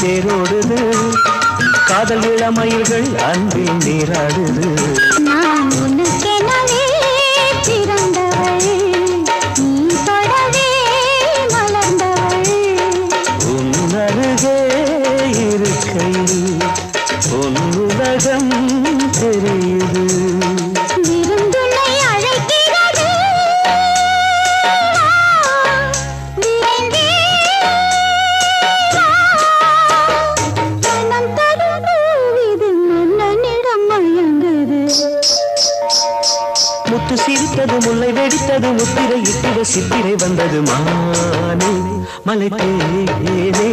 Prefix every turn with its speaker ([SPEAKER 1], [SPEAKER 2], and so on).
[SPEAKER 1] தேரோடுது. காதல் இளமயில்கள் அன்பில் நீராடுது.
[SPEAKER 2] நான் உனக்கெனவே பிறந்தவள். நீ தொடவே மலர்ந்தவள்.
[SPEAKER 1] உன்னருகே இருக்கையில் உன்னுலகம் தெரியுது முத்து சிரித்தது முல்லை வெடித்தது முத்திரை இட்டிட சித்திரை வந்தது மானே மலை தேனே.